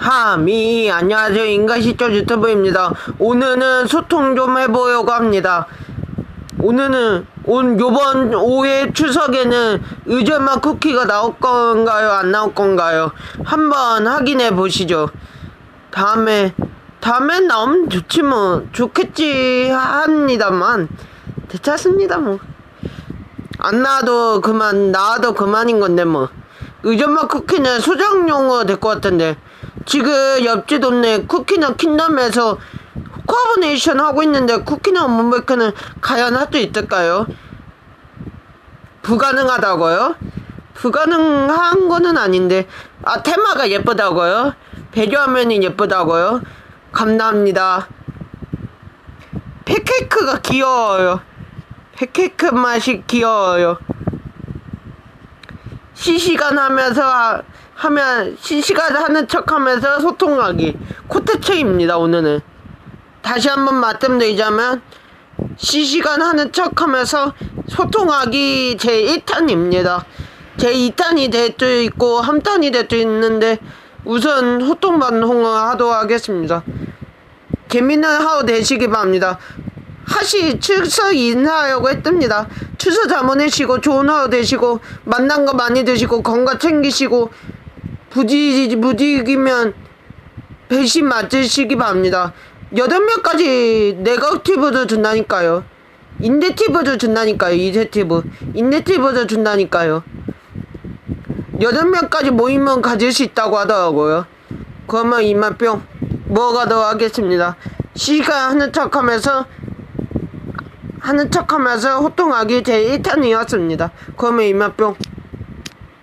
하미 안녕하세요. 인간시절 유튜브입니다. 오늘은 소통 좀 해보려고 합니다. 오늘은 온 요번 5회 추석에는 의절만 쿠키가 나올 건가요? 안 나올 건가요? 한번 확인해 보시죠. 다음에 다음엔 나오면 좋지 뭐. 좋겠지 합니다만. 괜찮습니다 뭐. 안 나와도 그만 나와도 그만인 건데 뭐. 의전마 쿠키는 소장용어 될 것 같은데 지금 옆집 동네 쿠키는 킹덤에서 코아보네이션 하고 있는데 쿠키는 문베크는 과연 할 수 있을까요? 불가능하다고요? 불가능한 거는 아닌데 아 테마가 예쁘다고요? 배경화면이 예쁘다고요? 감사합니다 팬케이크가 귀여워요 팬케이크 맛이 귀여워요 시시간 하면서 하- 하면 시시간 하는 척 하면서 소통하기. 코테츠입니다 오늘은. 다시 한번 말씀드리자면 시시간 하는 척 하면서 소통하기 제 1탄입니다. 제 2탄이 될 수 있고 3탄이 될 수 있는데 우선 소통 방송을 하도록 하겠습니다. 재밌는 하루 되시기 바랍니다 하시 추석 인사하려고 했답니다. 추석 잘 보내시고 좋은 하루 되시고 만난 거 많이 드시고 건강 챙기시고 부지 부지기면 배신 맞으시기 바랍니다. 여덟 명까지 네거티브도 준다니까요. 인데티브도 준다니까요. 이세티브 인데티브도 준다니까요. 여덟 명까지 모이면 가질 수 있다고 하더라고요. 그러면 이만 뿅 먹어가도록 하겠습니다. 시간 하는 척하면서 하는 척하면서 호통하기 제 1탄이었습니다. 그러면 뿅.